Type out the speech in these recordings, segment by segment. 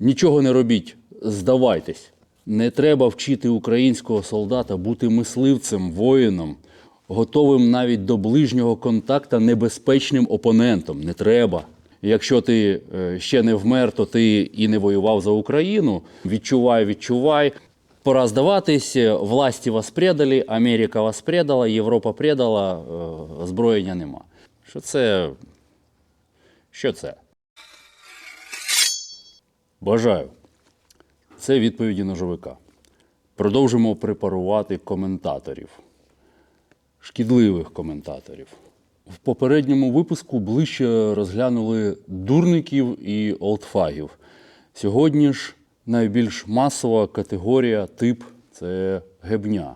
Нічого не робіть, здавайтесь. Не треба вчити українського солдата бути мисливцем, воїном, готовим навіть до ближнього контакта небезпечним опонентом. Не треба. Якщо ти е, ще не вмер, то ти і не воював за Україну. Відчувай, відчувай. Пора здаватись, власті вас предали, Америка вас предала, Європа предала, е, озброєння нема. Що це? Що це? Бажаю. Це відповіді ножовика. Продовжимо препарувати коментаторів, шкідливих коментаторів. В попередньому випуску ближче розглянули дурників і олдфагів. Сьогодні ж найбільш масова категорія тип це гебня.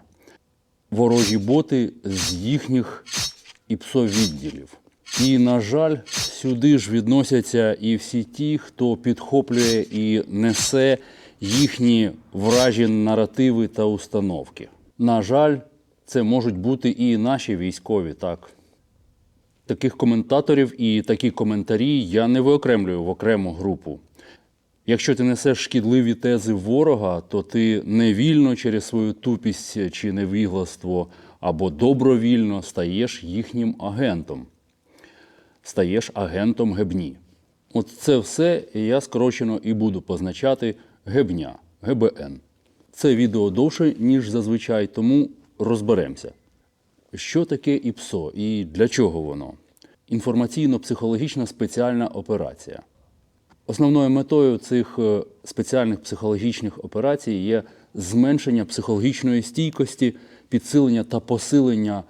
Ворожі боти з їхніх іпсовідділів. І, на жаль, сюди ж відносяться і всі ті, хто підхоплює і несе їхні вражі наративи та установки. На жаль, це можуть бути і наші військові, так. Таких коментаторів і такі коментарі я не виокремлюю в окрему групу. Якщо ти несеш шкідливі тези ворога, то ти невільно через свою тупість чи невігластво або добровільно стаєш їхнім агентом стаєш агентом гебні. От це все я скорочено і буду позначати гебня, ГБН. Це відео довше, ніж зазвичай, тому розберемося. Що таке ІПСО і для чого воно? Інформаційно-психологічна спеціальна операція. Основною метою цих е, спеціальних психологічних операцій є зменшення психологічної стійкості, підсилення та посилення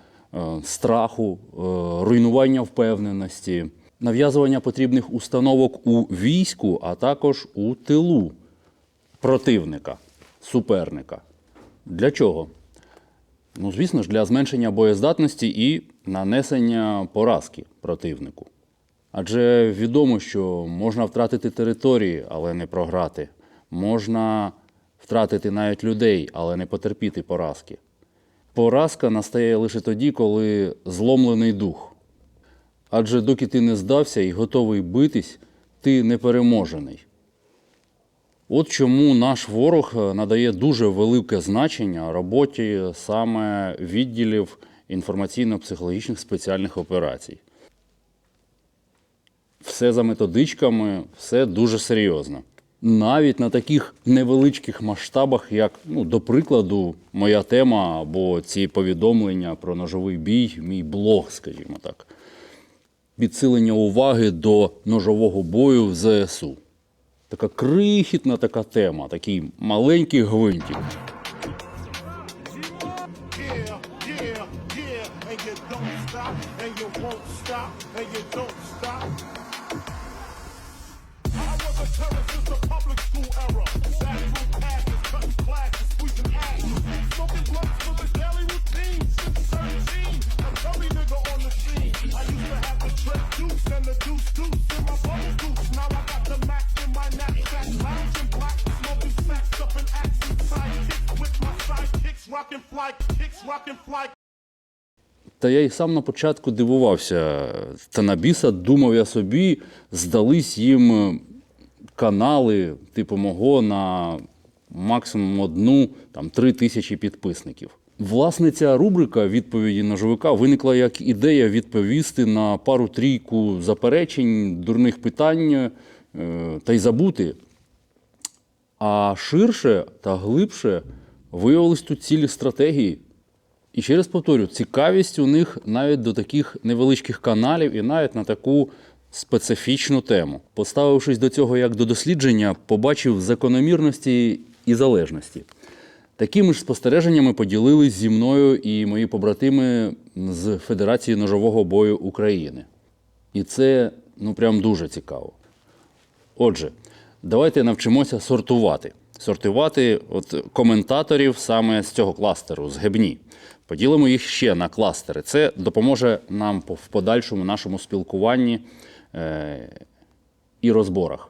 страху, е, руйнування впевненості, нав'язування потрібних установок у війську, а також у тилу противника, суперника. Для чого? Ну, звісно ж, для зменшення боєздатності і нанесення поразки противнику. Адже відомо, що можна втратити території, але не програти. Можна втратити навіть людей, але не потерпіти поразки. Поразка настає лише тоді, коли зломлений дух. Адже доки ти не здався і готовий битись, ти непереможений. От чому наш ворог е, надає дуже велике значення роботі саме відділів інформаційно-психологічних спеціальних операцій. Все за методичками, все дуже серйозно. Навіть на таких невеличких масштабах, як, ну, до прикладу, моя тема або ці повідомлення про ножовий бій, мій блог, скажімо так, підсилення уваги до ножового бою в ЗСУ. Така крихітна така тема, такий маленький гвинтик. Та я і сам на початку дивувався. Та на біса думав я собі, здались їм е, канали, типу мого, на максимум одну, там три тисячі підписників. Власне, ця рубрика відповіді ножовика виникла як ідея відповісти на пару-трійку заперечень, дурних питань е, та й забути. А ширше та глибше виявились тут цілі стратегії. І ще раз повторю, цікавість у них навіть до таких невеличких каналів і навіть на таку специфічну тему. Поставившись до цього як до дослідження, побачив закономірності і залежності. Такими ж спостереженнями поділились зі мною і мої побратими з Федерації ножового бою України. І це ну прям дуже цікаво. Отже, давайте навчимося сортувати. Сортувати от коментаторів саме з цього кластеру, з гебні. Поділимо їх ще на кластери. Це допоможе нам в подальшому нашому спілкуванні е- і розборах.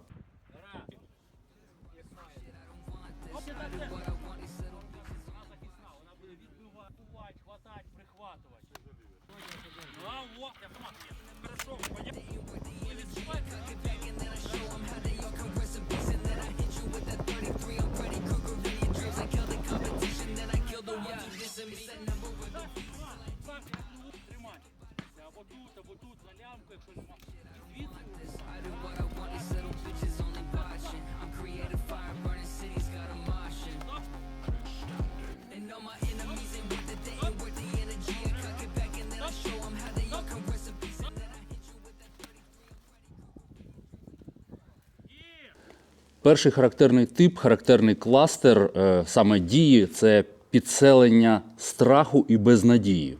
Перший характерний тип, характерний кластер е, саме дії це підселення страху і безнадії.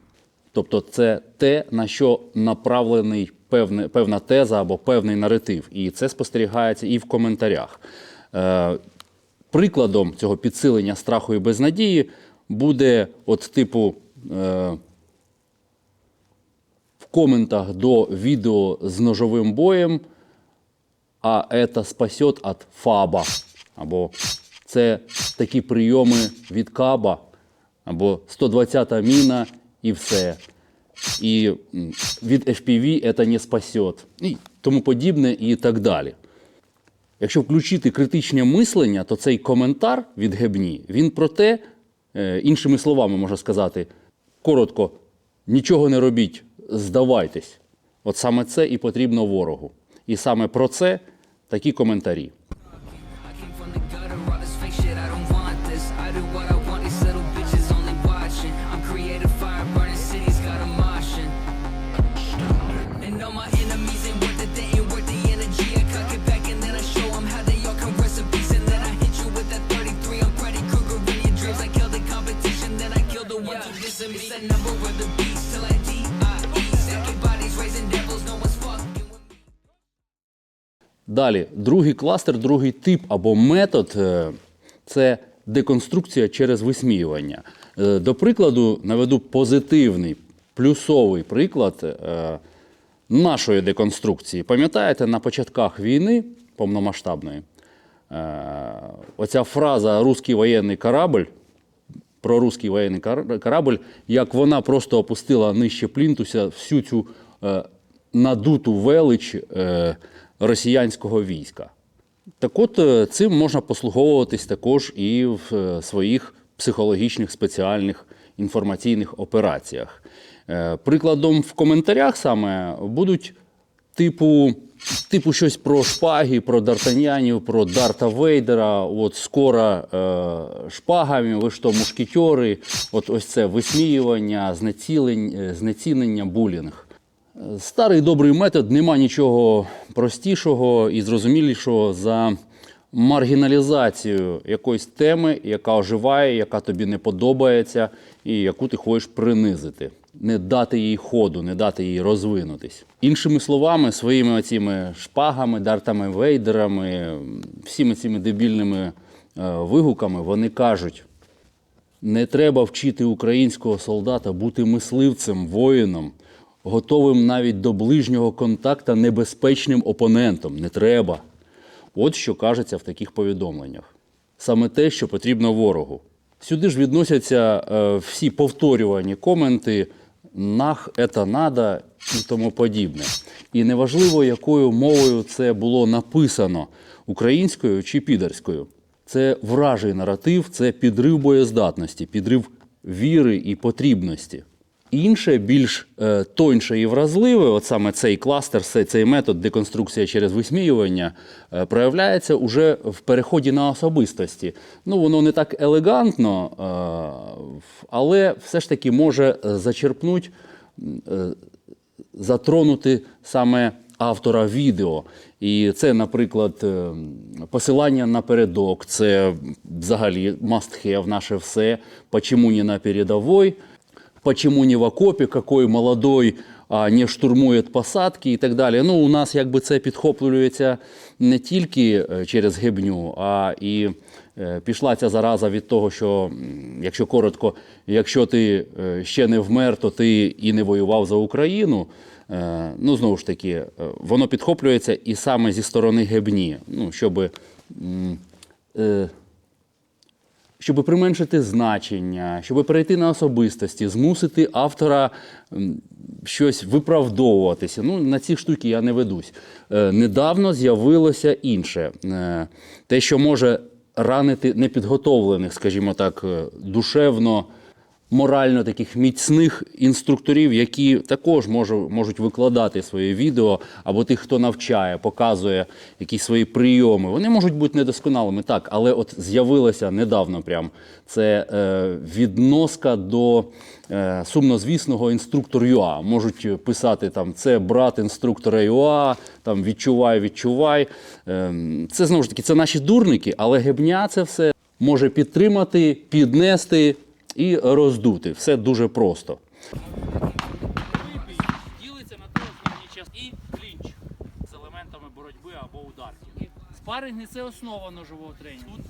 Тобто це те, на що направлений певне, певна теза або певний наратив. І це спостерігається і в коментарях. Е, прикладом цього підсилення страху і безнадії буде, от, типу, е, в коментах до відео з ножовим боєм, а это спасет від ФАБа. Або це такі прийоми від Каба, або 120-та міна і все. І від FPV це не спасет. І тому подібне, і так далі. Якщо включити критичне мислення, то цей коментар від Гебні, він про те, е, іншими словами можна сказати, коротко, нічого не робіть, здавайтесь. От саме це і потрібно ворогу. І саме про це такі коментарі. Далі, другий кластер, другий тип або метод е, це деконструкція через висміювання. Е, До прикладу, наведу позитивний, плюсовий приклад е, нашої деконструкції. Пам'ятаєте, на початках війни повномасштабної оця фраза Руський воєнний корабль про руський воєнний корабль, як вона просто опустила нижче плінтуся всю цю е, надуту велич е, росіянського війська. Так от е, цим можна послуговуватись також і в е, своїх психологічних спеціальних інформаційних операціях. Е, Прикладом в коментарях саме будуть типу, типу щось про шпаги, про Д'Артаньянів, про Дарта Вейдера. От скоро е, шпагами, ви що, мушкетери, от ось це висміювання, е, знецінення, булінг. Старий добрий метод, нема нічого простішого і зрозумілішого за маргіналізацію якоїсь теми, яка оживає, яка тобі не подобається, і яку ти хочеш принизити, не дати їй ходу, не дати їй розвинутись. Іншими словами, своїми оціми шпагами, дартами вейдерами, всіми цими дебільними е, вигуками вони кажуть. Не треба вчити українського солдата бути мисливцем, воїном, готовим навіть до ближнього контакта небезпечним опонентом. Не треба. От що кажеться в таких повідомленнях. Саме те, що потрібно ворогу. Сюди ж відносяться е, всі повторювані коменти нах, ета надо і тому подібне. І неважливо, якою мовою це було написано українською чи підерською. Це вражий наратив, це підрив боєздатності, підрив віри і потрібності. Інше, більш е, тоньше і вразливе, от саме цей кластер, цей, метод деконструкція через висміювання, е, проявляється уже в переході на особистості. Ну, воно не так елегантно, е, але все ж таки може зачерпнуть е, затронути саме автора відео. І це, наприклад, посилання на передок, це взагалі must have, наше все. Почему не на передовой? Почему не в окопі, какой молодой не штурмує посадки і так далі. Ну, у нас якби це підхоплюється не тільки е, через гебню, а і е, пішла ця зараза від того, що, якщо коротко, якщо ти е, ще не вмер, то ти і не воював за Україну. Е, Ну, знову ж таки, е, воно підхоплюється і саме зі сторони гебні, ну, щоб щоб применшити значення, щоб перейти на особистості, змусити автора щось виправдовуватися. Ну, на ці штуки я не ведусь. Е, недавно з'явилося інше. Е, те, що може ранити непідготовлених, скажімо так, е, душевно морально таких міцних інструкторів, які також можу- можуть викладати свої відео, або тих, хто навчає, показує якісь свої прийоми. Вони можуть бути недосконалими, так, але от з'явилося недавно прям це е, відноска до е, сумнозвісного інструктор ЮА. Можуть писати там це брат інструктора ЮА, там відчувай, відчувай. Ем, Це знову ж таки це наші дурники, але гебня це все може підтримати, піднести і роздути. Все дуже просто. Ділиться на три основні частини і клінч з елементами боротьби або ударки. Спаринги це основа ножового тренінгу. Тут,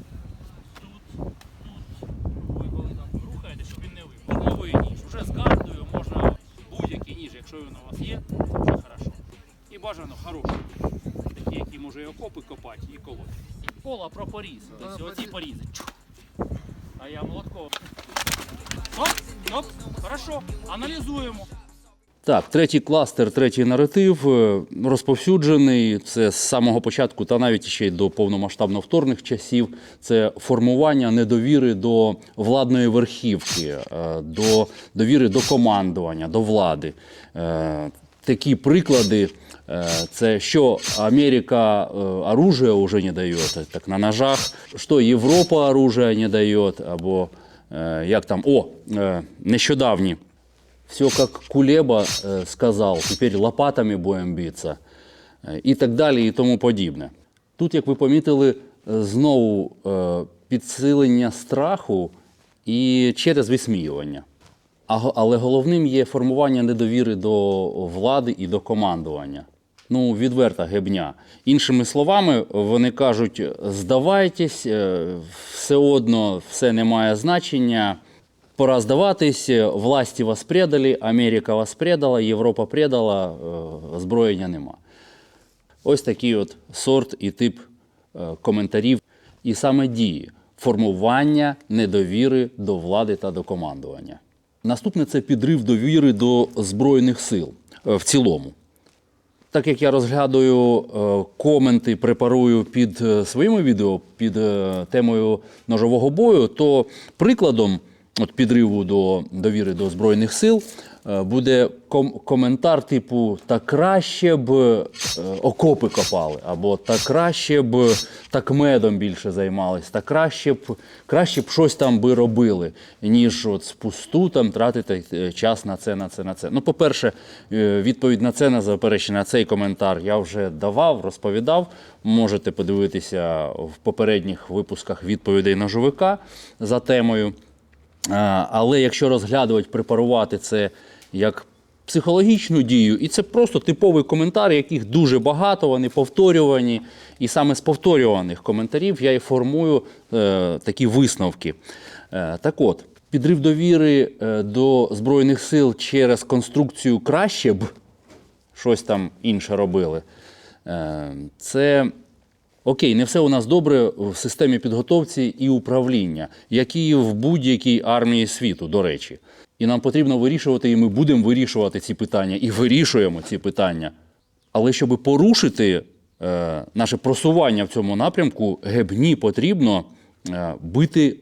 тут, тут. Ви коли там рухаєте, щоб він не випав. Вугловий ніж. Уже з картою можна будь-який ніж, якщо він у вас є, це хорошо. І бажано хороший. Такі, які може і окопи копати, і колоти. Кола про поріз. Ось оці порізи. А я молотком. Оп, оп, хорошо. Аналізуємо. Так, третій кластер, третій наратив е, розповсюджений. Це з самого початку, та навіть ще й до повномасштабно вторгних часів. Це формування недовіри до владної верхівки, е, до довіри до командування, до влади. Такі приклади. е, Це що Америка е, оружие уже не дає, так на ножах, що Європа оружие не дає, або е, як там, о, нещодавні. Все как Кулеба сказал, теперь лопатами будем биться Е, і так далі, і тому подібне. Тут, як ви помітили, знову підсилення страху і через висміювання. Але головним є формування недовіри до влади і до командування. Ну, відверта гебня. Іншими словами, вони кажуть: здавайтесь, е, все одно все не має значення. Пора здаватись, власті вас предали, Америка вас предала, Європа предала, е, озброєння нема. Ось такий от сорт і тип е, коментарів, і саме дії формування недовіри до влади та до командування. Наступне це підрив довіри до Збройних сил е, в цілому. Так як я розглядаю е, коменти, препарую під е, своїми відео, під темою ножового бою, то прикладом от підриву до довіри до Збройних сил буде ком- коментар типу та краще б е, окопи копали, або та краще б так медом більше займались, та краще б краще б щось там би робили, ніж от спусту там тратити е, час на це, на це, на це. Ну, по-перше, е, відповідь на це на заперечення, на цей коментар я вже давав, розповідав. Можете подивитися в попередніх випусках відповідей ножовика за темою. Але якщо розглядувати, препарувати це як психологічну дію, і це просто типовий коментар, яких дуже багато, вони повторювані. І саме з повторюваних коментарів я і формую е, такі висновки. Е, так от, підрив довіри е, до Збройних сил через конструкцію краще б щось там інше робили. Е, Це окей, не все у нас добре в системі підготовці і управління, як і в будь-якій армії світу, до речі. І нам потрібно вирішувати, і ми будемо вирішувати ці питання, і вирішуємо ці питання. Але щоб порушити е, наше просування в цьому напрямку, гебні потрібно е, бити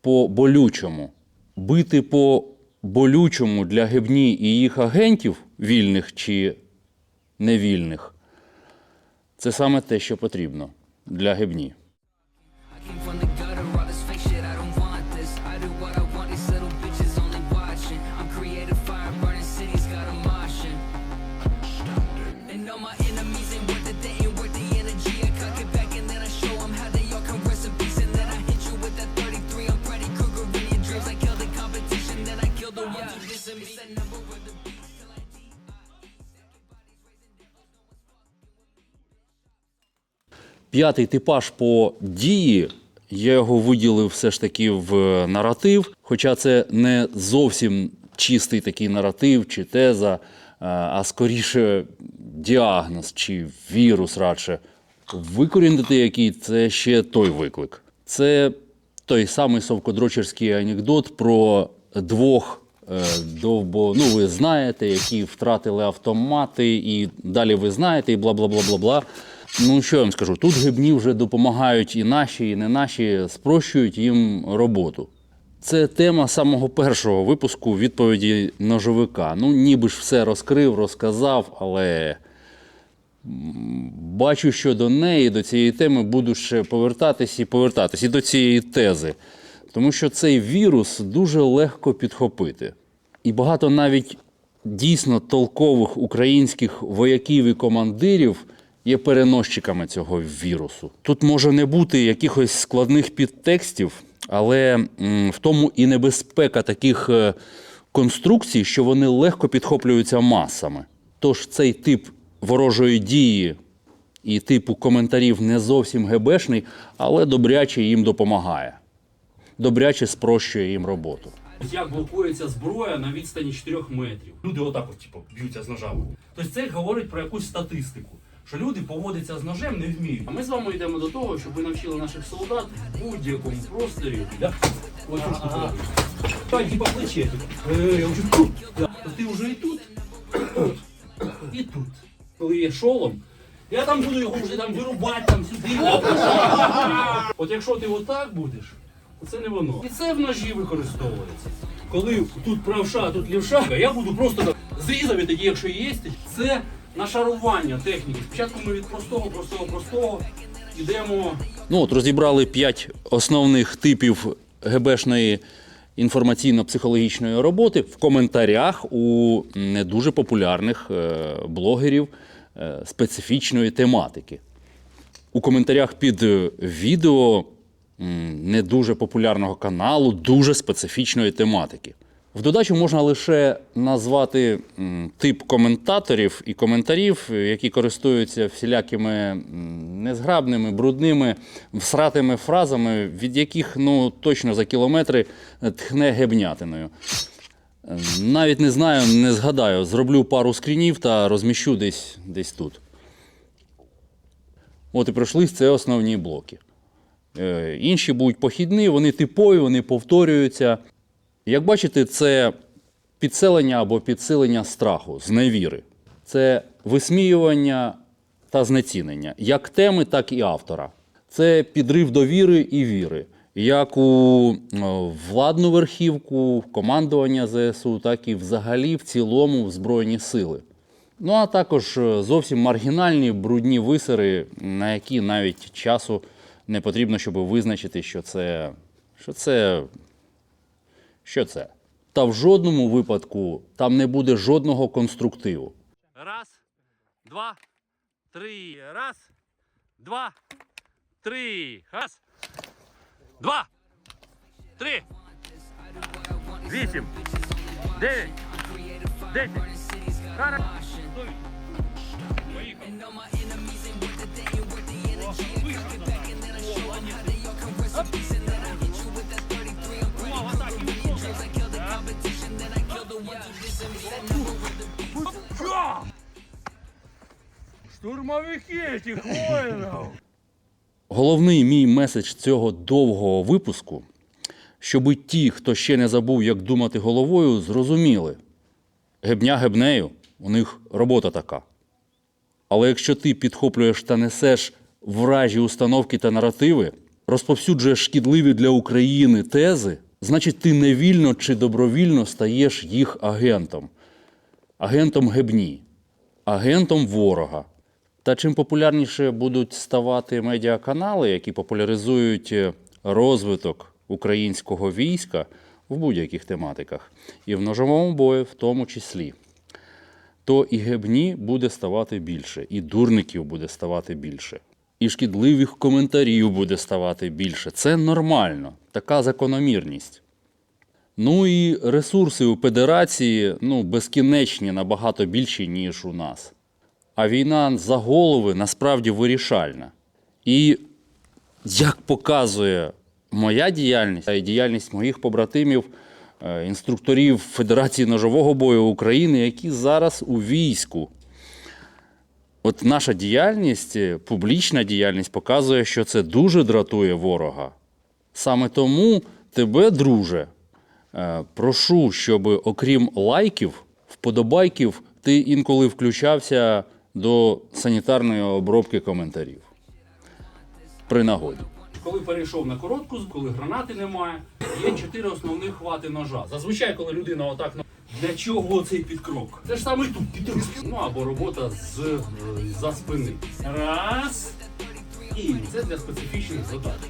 по болючому. Бити по болючому для гебні і їх агентів, вільних чи невільних, це саме те, що потрібно для гебні. П'ятий типаж по дії. Я його виділив все ж таки в наратив, хоча це не зовсім чистий такий наратив чи теза, е, а скоріше діагноз чи вірус радше. Викорінити який це ще той виклик. Це той самий совкодрочерський анекдот про двох е, довбо, ну ви знаєте, які втратили автомати, і далі ви знаєте, і бла бла бла бла бла. Ну що я вам скажу? Тут гибні вже допомагають і наші, і не наші, спрощують їм роботу. Це тема самого першого випуску відповіді ножовика. Ну, ніби ж все розкрив, розказав, але бачу, що до неї, до цієї теми буду ще повертатись і повертатись і до цієї тези. Тому що цей вірус дуже легко підхопити. І багато навіть дійсно толкових українських вояків і командирів є переносчиками цього вірусу. Тут може не бути якихось складних підтекстів, але в тому і небезпека таких е, конструкцій, що вони легко підхоплюються масами. Тож цей тип ворожої дії і типу коментарів не зовсім гебешний, але добряче їм допомагає. Добряче спрощує їм роботу. Як блокується зброя на відстані 4 метрів. Люди отак от, типу, б'ються з ножами. Тобто це говорить про якусь статистику. Що люди поводяться з ножем не вміють. А ми з вами йдемо до того, щоб ви навчили наших солдат в будь-якому просторі. Да? Ось тут ага. Так, типа плече. Е, я вже тут. Да. То ти вже і тут, і тут. Коли є шолом, я там буду його вже там вирубати, там сюди. От якщо ти отак будеш, то це не воно. І це в ножі використовується. Коли тут правша, а тут лівша, я буду просто так зрізав і тоді, якщо є, це нашарування техніки. Спочатку ми від простого, простого, простого йдемо. Ну от розібрали п'ять основних типів ГБшної інформаційно-психологічної роботи в коментарях у не дуже популярних е, блогерів е, специфічної тематики. У коментарях під е, відео не дуже популярного каналу дуже специфічної тематики. В додачу можна лише назвати тип коментаторів і коментарів, які користуються всілякими незграбними, брудними, всратими фразами, від яких ну, точно за кілометри тхне гебнятиною. Е, Навіть не знаю, не згадаю. Зроблю пару скрінів та розміщу десь, десь тут. От і пройшлись це основні блоки. Е, Інші будуть похідні, вони типові, вони повторюються. Як бачите, це підселення або підсилення страху, зневіри. Це висміювання та знецінення як теми, так і автора. Це підрив довіри і віри, як у е, владну верхівку, командування ЗСУ, так і взагалі в цілому в Збройні сили. Ну а також е, зовсім маргінальні брудні висери, на які навіть часу не потрібно, щоб визначити, що це, що це що це? Та в жодному випадку там не буде жодного конструктиву. Раз, два, три. Раз, два, три. Раз, два, три. Вісім, дев'ять, десять. Стой. Штурмовики этих воинов! Головний мій меседж цього довгого випуску, щоби ті, хто ще не забув, як думати головою, зрозуміли. Гебня гебнею, у них робота така. Але якщо ти підхоплюєш та несеш вражі установки та наративи, розповсюджуєш шкідливі для України тези, значить ти невільно чи добровільно стаєш їх агентом. Агентом гебні, агентом ворога. Та чим популярніше будуть ставати медіаканали, які популяризують е, розвиток українського війська в будь-яких тематиках, і в ножовому бою в тому числі, то і гебні буде ставати більше, і дурників буде ставати більше, і шкідливих коментарів буде ставати більше. Це нормально, така закономірність. Ну і ресурси у Федерації ну, безкінечні, набагато більші, ніж у нас. А війна за голови насправді вирішальна. І як показує моя діяльність, й діяльність моїх побратимів, е, інструкторів Федерації ножового бою України, які зараз у війську. От наша діяльність, е, публічна діяльність показує, що це дуже дратує ворога. Саме тому тебе, друже, е, прошу, щоб окрім лайків, вподобайків, ти інколи включався до санітарної обробки коментарів. При нагоді. Коли перейшов на коротку, коли гранати немає, є чотири основних хвати ножа. Зазвичай, коли людина отак на для чого цей підкрок? Це ж саме тут підкрок. Ну або робота з е, за спини. Раз. І це для специфічних задач.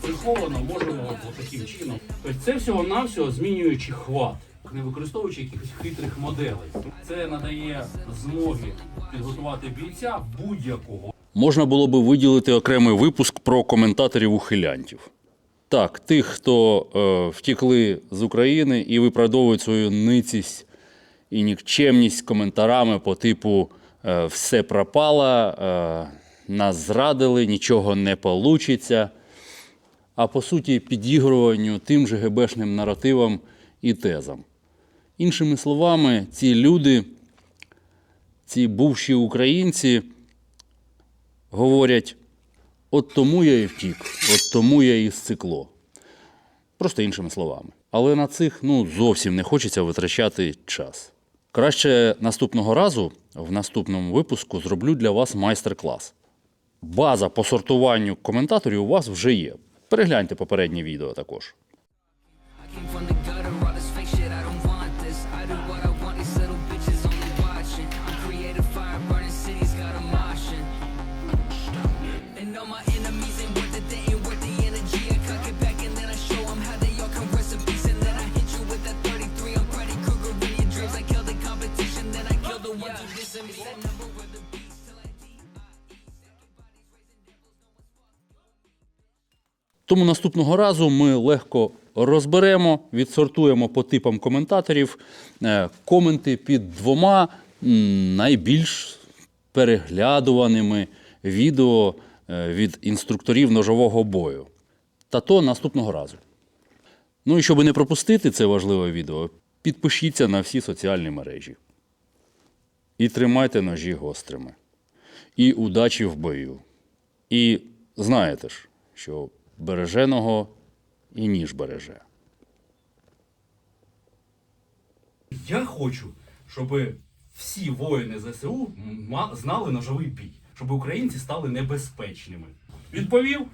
Приховано можемо от таким чином. Тобто це всього-навсього змінюючи хват, не використовуючи якихось хитрих моделей. Це надає змоги підготувати бійця будь-якого. Можна було би виділити окремий випуск про коментаторів ухилянтів. Так, тих, хто е, втікли з України і виправдовують свою ницість і нікчемність коментарами по типу е, все пропало, е, нас зрадили, нічого не получиться. А по суті, підігруванню тим же ГБшним наративам і тезам. Іншими словами, ці люди, ці бувші українці говорять: от тому я і втік, от тому я і сцикло. Просто іншими словами. Але на цих ну, зовсім не хочеться витрачати час. Краще наступного разу, в наступному випуску, зроблю для вас майстер-клас. База по сортуванню коментаторів у вас вже є. Перегляньте попереднє відео також. Тому наступного разу ми легко розберемо, відсортуємо по типам коментаторів е, коменти під двома найбільш переглядуваними відео е, від інструкторів ножового бою. Та то наступного разу. Ну і щоб не пропустити це важливе відео, підпишіться на всі соціальні мережі. І тримайте ножі гострими. І удачі в бою. І знаєте ж, що береженого і ніж береже. Я хочу, щоб всі воїни ЗСУ знали ножовий бій, щоб українці стали небезпечними. Відповів?